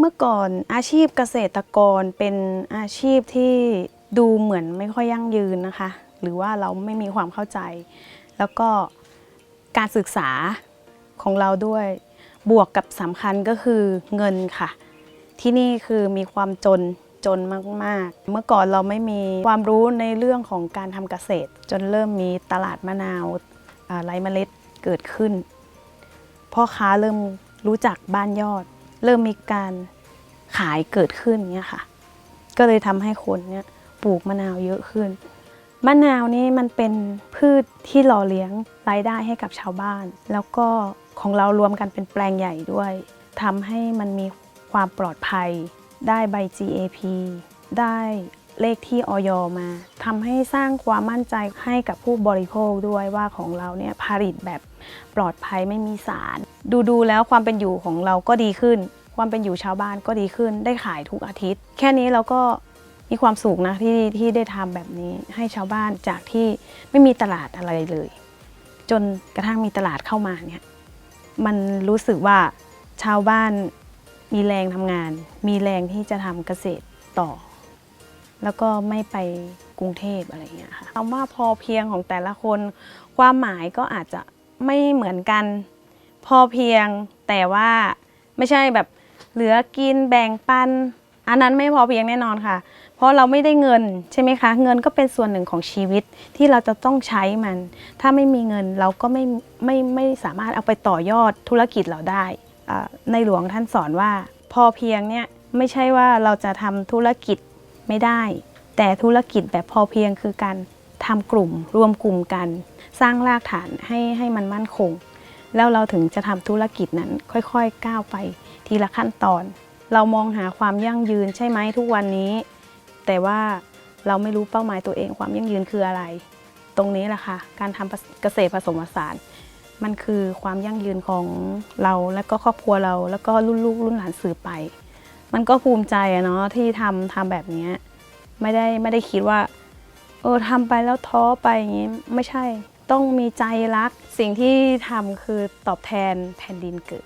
เมื่อก่อนอาชีพเกษตรกรเป็นอาชีพที่ดูเหมือนไม่ค่อยยั่งยืนนะคะ หรือว่าเราไม่มีความเข้าใจ แล้วก็การศึกษาของเราด้วยบวกกับสำคัญก็คือเงินค่ะ ที่นี่คือมีความจนจนมากๆ เมื่อก่อนเราไม่มีความรู้ในเรื่องของการทำเกษตร จนเริ่มมีตลาดมะนาวไร้เมล็ดเกิดขึ้นพ่อค้าเริ่มรู้จักบ้านยอด เริ่มมีการขายเกิดขึ้นเนี่ยค่ะ ก็เลยทำให้คนเนี่ยปลูกมะนาวเยอะขึ้น มะนาวนี่มันเป็นพืชที่หล่อเลี้ยงรายได้ให้กับชาวบ้าน แล้วก็ของเรารวมกันเป็นแปลงใหญ่ด้วยทำให้มันมีความปลอดภัย ได้ใบ GAP ได้ เลขที่ออยมาทำให้สร้างความมั่นใจให้กับผู้บริโภคด้วยว่าของเราเนี่ยผลิตแบบปลอดภัยไม่มีสาร ดูดูแล้วความเป็นอยู่ของเราก็ดีขึ้น ความเป็นอยู่ชาวบ้านก็ดีขึ้น ได้ขายทุกอาทิตย์ แค่นี้เราก็มีความสุขนะที่ที่ได้ทำแบบนี้ให้ชาวบ้านจากที่ไม่มีตลาดอะไรเลย จนกระทั่งมีตลาดเข้ามาเนี่ยมันรู้สึกว่าชาวบ้านมีแรงทำงาน มีแรงที่จะทำเกษตรต่อ แล้วก็ไม่ไปกรุงเทพอะไรอย่างเงี้ยค่ะคำว่าพอเพียงของแต่ละคน ความหมายก็อาจจะไม่เหมือนกัน พอเพียงแต่ว่าไม่ใช่แบบเหลือกินแบ่งปัน อันนั้นไม่พอเพียงแน่นอนค่ะ เพราะเราไม่ได้เงินใช่ไหมคะ เงินก็เป็นส่วนหนึ่งของชีวิตที่เราจะต้องใช้มัน ถ้าไม่มีเงินเราก็ไม่ไม่ไม่สามารถเอาไปต่อยอดธุรกิจเราได้ ในหลวงท่านสอนว่า พอเพียงเนี่ยไม่ใช่ว่าเราจะทำธุรกิจ ไม่ได้ แต่ธุรกิจแบบพอเพียงคือการทำกลุ่มรวมกลุ่มกัน สร้างรากฐานให้ให้มันมั่นคง แล้วเราถึงจะทำธุรกิจนั้นค่อยๆก้าวไปทีละขั้นตอน เรามองหาความยั่งยืนใช่ไหมทุกวันนี้ แต่ว่าเราไม่รู้เป้าหมายตัวเองความยั่งยืนคืออะไร ตรงนี้แหละค่ะการทำเกษตรผสมผสานมันคือความยั่งยืนของเราและก็ครอบครัวเรา แล้วก็รุ่นลูกรุ่นหลานสืบไป มันก็ภูมิใจอะเนาะที่ทำทำแบบนี้ ไม่ได้ไม่ได้คิดว่าเออทำไปแล้วท้อไปอย่างนี้ไม่ใช่ ต้องมีใจรัก สิ่งที่ทำคือตอบแทนแผ่นดินเกิด